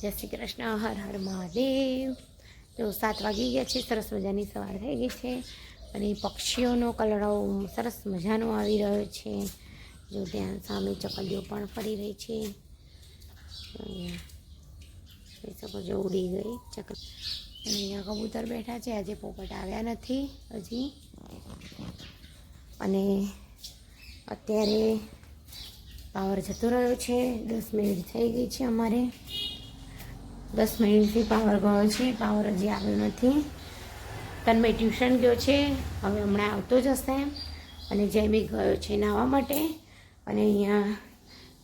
જય શ્રી કૃષ્ણ, હર હર મહાદેવ. તો સાત વાગી ગયા છે, સરસ મજાની સવાર થઈ ગઈ છે. અને પક્ષીઓનો કલરવ સરસ મજાનો આવી રહ્યો છે. જો ત્યાં સામે ચકલીઓ પણ ફરી રહી છે. જોઈ શકો છો ઉડી ગઈ ચકલી. અને અહીંયા કબૂતર બેઠા છે, આજે પોપટ આવ્યા નથી હજી. અને અત્યારે પાવર જતો રહ્યો છે, દસ મિનિટ થઈ ગઈ છે અમારે. દસ મિનિટથી પાવર ગયો છે. પાવર હજી આવ્યો નથી. તન્મય ટ્યુશન ગયો છે. હવે હમણાં આવતો જ હશે. અને જયમી ગયો છે નાહવા માટે. અને અહીંયા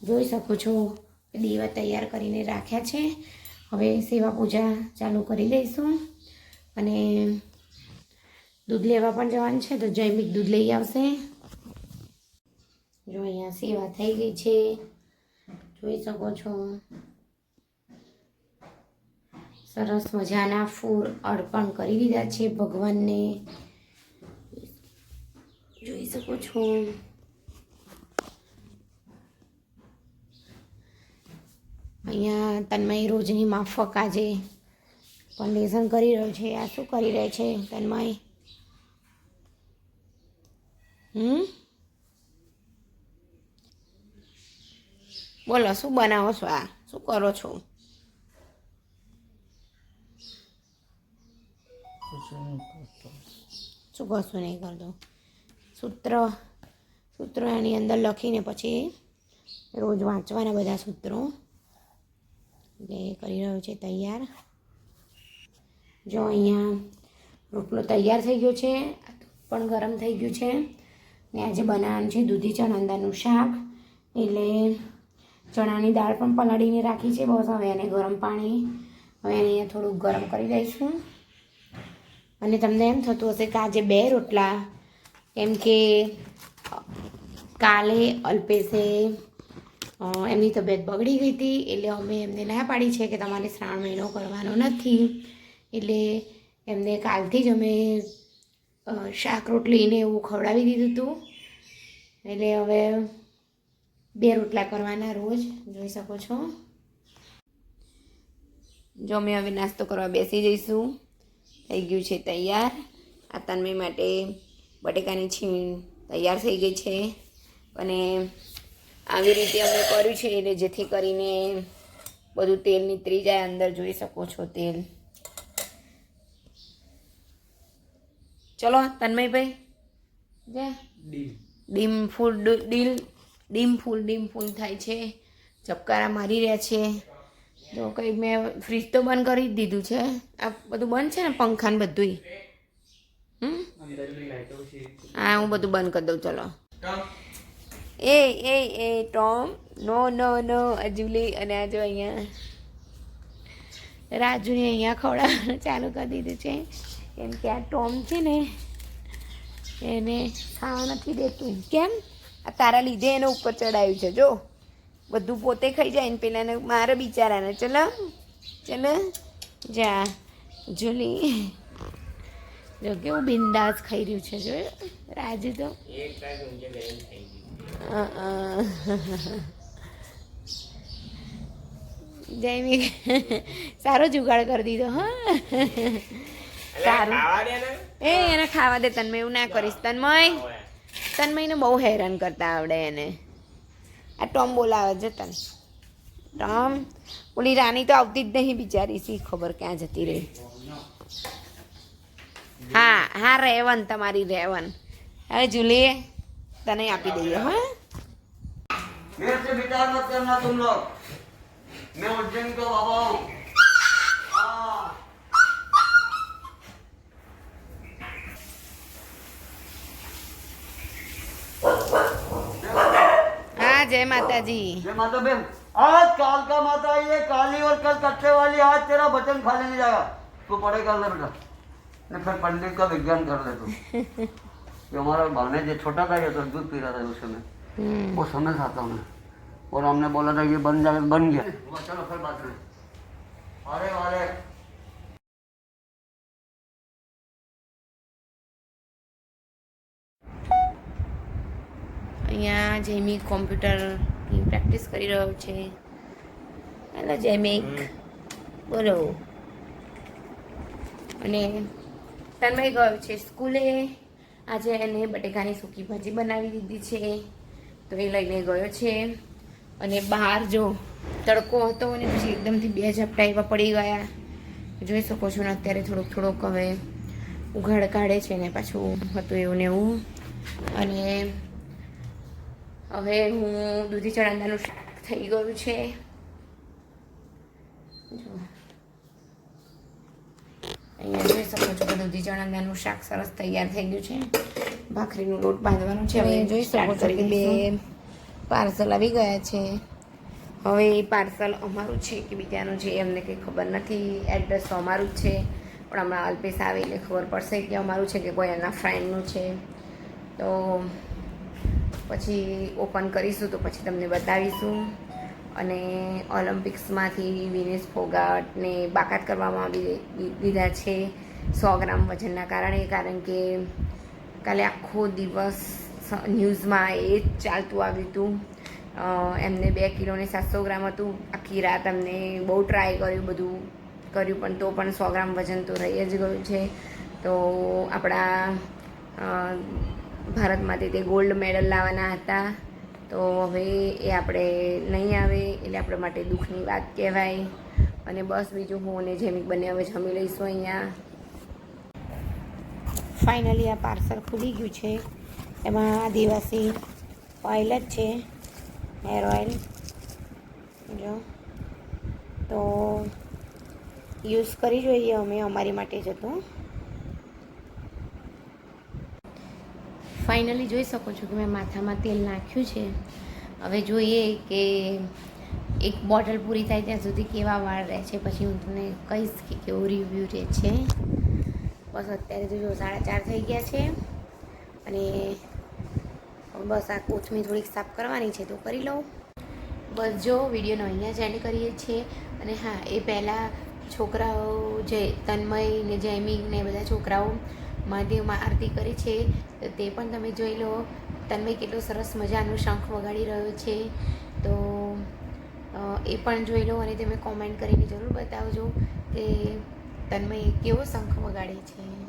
જોઈ શકો છો દીવા તૈયાર કરીને રાખ્યા છે. હવે સેવા પૂજા ચાલુ કરી દઈશું. અને દૂધ લેવા પણ જવાનું છે તો જૈમિક દૂધ લઈ આવશે. જો અહીંયા સેવા થઈ ગઈ છે. જોઈ શકો છો. સરસ મજાના ફૂલ અર્પણ કરી દીધા છે ભગવાનને. જોઈ શકો છો. અહીંયા તન્મય રોજની માફક આજે લેસન કરી રહ્યો છે. આ શું કરી રહે છે તન્મય? હમ? બોલો, શું બનાવો છો આ? શું કરો છો? શું કશું નહીં કરતો. સૂત્ર, સૂત્રો એની અંદર લખીને પછી રોજ વાંચવાના બધા સૂત્રો. એટલે કરી રહ્યો છે તૈયાર. જો અહીંયા રોટલો તૈયાર થઈ ગયો છે પણ ગરમ થઈ ગયું છે. ને આજે બનાવવાનું છે દૂધી ચણા દાળનું શાક. એટલે ચણાની દાળ પણ પલાળીને રાખી છે બસ. હવે એને ગરમ પાણી, હવે એને થોડુંક ગરમ કરી દઈશું. અને તમને એમ થતું હશે કે આજે બે રોટલા. કેમ કે, કાલે અલ્પેશે એમની તબિયત બગડી ગઈ હતી, એટલે અમે એમને ના પાડી છે કે તમારે શ્રાવણ મહિનો કરવાનો નથી. એટલે એમને કાલથી જ અમે શાક રોટલીને એવું ખવડાવી દીધું હતું. એટલે હવે બે રોટલા કરવાના રોજ, જોઈ શકો છો. જો અમે હવે નાસ્તો કરવા બેસી જઈશું. થઈ ગયું છે તૈયાર. આ તન્મય માટે બટેકાની છીણ તૈયાર થઈ ગઈ છે. અને આવી રીતે અમે કર્યું છે એટલે જેથી કરીને બધું તેલ નીતરી જાય અંદર જોઈ શકો છો તેલ. ચલો તન્મયભાઈ જા. ડીમ ફૂલ ડીલ ડીમ ફૂલ ડીમ ફૂલ થાય છે. ચપકારા મારી રહ્યા છે. જો કંઈ મેં ફ્રીજ તો બંધ કરી જ દીધું છે. આ બધું બંધ છે ને પંખા ને હમ? હા, હું બધું બંધ કરી દઉં, ચલો. એ એ એ, ટોમ. નો નો નો, અજુલી અને આ જો અહીંયા રાજુને અહીંયા ખવડાવવાનું ચાલુ કરી દીધું છે. કેમ કે આ ટોમ છે ને, એને ખાવા નથી દેતું. કેમ? આ તારા લીધે એને ઉપર ચડાવ્યું છે, જો. બધું પોતે ખાઈ જાય ને પેલાને મારે બિચારાને. ચલો ચલો. જા, જોલી. જો કેવું બિંદાસ ખાઈ રહ્યું છે, જો. રાજુ તો. અ. સારો જુગાડ કરી દીધો, હા. સારું. એ, એને ખાવા દે તન્મય એવું ના કરીશ. તન્મય. તન્મયને બહુ હેરાન કરતા આવડે એને. આ ટોમ બોલાવે છે તને ટોમ ઓલી રાની તો આવતી જ નહીં બિચારી સી ખબર ક્યાં જતી રહી હા હા રેવન તમારી રેવન હવે જુલીએ તને આપી દઈએ હા मेरे से विचार मत करना तुम लोग मैं उज्जैन का बाबा हूँ हाँ। जय माता जी जय माता बहन आज काल का माता ये काली और कल कच्चे वाली आज तेरा वचन खा लेने जाएगा। तू तो पढ़ेगा ना बेटा। नहीं फिर पंडित का विज्ञान कर ले तू। ये हमारा भाने जो छोटा था ये तो दूध पी रहा था उस समय। हम्म। वो समय खाता हूँ और हमने बोला था ये बन जाए बन गया। चलो फिर बात अरे वाले અહીંયા જેમી કોમ્પ્યુટરની પ્રેક્ટિસ કરી રહ્યો છે. હેલો જૈમિક બોલો. અને તન્મય ગયો છે સ્કૂલે. આજે એને બટેકાની સૂકી ભાજી બનાવી દીધી છે. તો એ લઈને ગયો છે. અને બહાર જો તડકો હતો અને પછી એકદમથી બે ઝપટા એવા પડી ગયા. જોઈ શકો છો ને અત્યારે થોડુંક થોડુંક હવે ઉઘાડ કાઢે છે ને પાછું હતું એવું ને એવું. અને હવે હું દૂધી ચણાદાનું શાક થઈ ગયું છે. જો. અહીંયા જોઈ શકો છો કે દૂધી ચણાદાનું શાક સરસ તૈયાર થઈ ગયું છે. ભાખરીનું લોટ બાંધવાનું છે. હવે જોઈ શકો છો કે બે પાર્સલ આવી ગયા છે. હવે એ પાર્સલ અમારું છે કે બીજાનું છે એમને કંઈ ખબર નથી. એડ્રેસ તો અમારું જ છે. પણ હમણાં અલ્પેશ આવે એટલે ખબર પડશે કે અમારું છે કે કોઈ એના ફ્રેન્ડનું છે. તો પછી ઓપન કરીશું તો પછી તમને બતાવીશું. અને ઓલિમ્પિક્સમાંથી વિનેશ ફોગાટને બાકાત કરવામાં આવી દીધા છે સો ગ્રામ વજનના કારણે. કારણ કે કાલે આખો દિવસ ન્યૂઝમાં એ જ ચાલતું આવ્યું હતું. એમને બે કિલો ને સાતસો ગ્રામ હતું. આખી રાત એમને બહુ ટ્રાય કર્યું બધું, કર્યું પણ તો પણ સો ગ્રામ વજન તો રહી જ ગયું છે. તો આપણા અ, ભારત માટે તે ગોલ્ડ મેડલ લાવવાના હતા. તો હવે એ આપણે નહીં આવે એટલે આપણા માટે દુઃખની વાત કહેવાય. અને બસ બીજું હું અને જેમિક બંને હવે જમી લઈશું અહીંયા. ફાઇનલી આ પાર્સલ ખુલી ગયું છે. એમાં આદિવાસી ઓઇલ જ છે. હેર ઓઇલ જો. તો યુઝ કરી જોઈએ અમે અમારી માટે જ હતું. ફાઇનલી જોઈ શકો છો કે મેં માથામાં તેલ નાખ્યું છે. હવે જોઈએ કે એક બોટલ પૂરી થાય ત્યાં સુધી કેવા વાળ રહે છે, પછી હું તમને કહીશ કે કેવો રિવ્યૂ રહે છે. બસ અત્યારે તો જો સાડા ચાર થઈ ગયા છે અને બસ આ કોથમીર થોડીક સાફ કરવાની છે તો કરી લઉં. બસ જો વિડીયોનો અહીંયા જ એન્ડ કરીએ છીએ અને હા, એ પહેલાં છોકરાઓ જે તન્મય ને જૈમિક ને બધા છોકરાઓ મહાદેવમાં આરતી કરે છે. તો પણ તમે જોઈ લો. તન્મય કેટલો સરસ મજાનું શંખ વગાડી રહ્યો છે. તો એ પણ જોઈ લો અને તમે કોમેન્ટ કરીને જરૂર બતાવજો કે તન્મય કેવો શંખ વગાડે છે.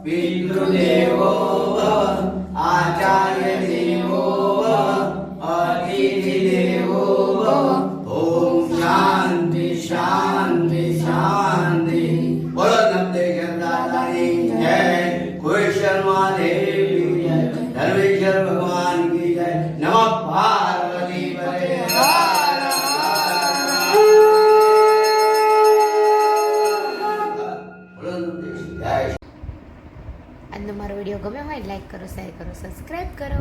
भव पितृदेवो भव સબસ્ક્રાઈબ કરો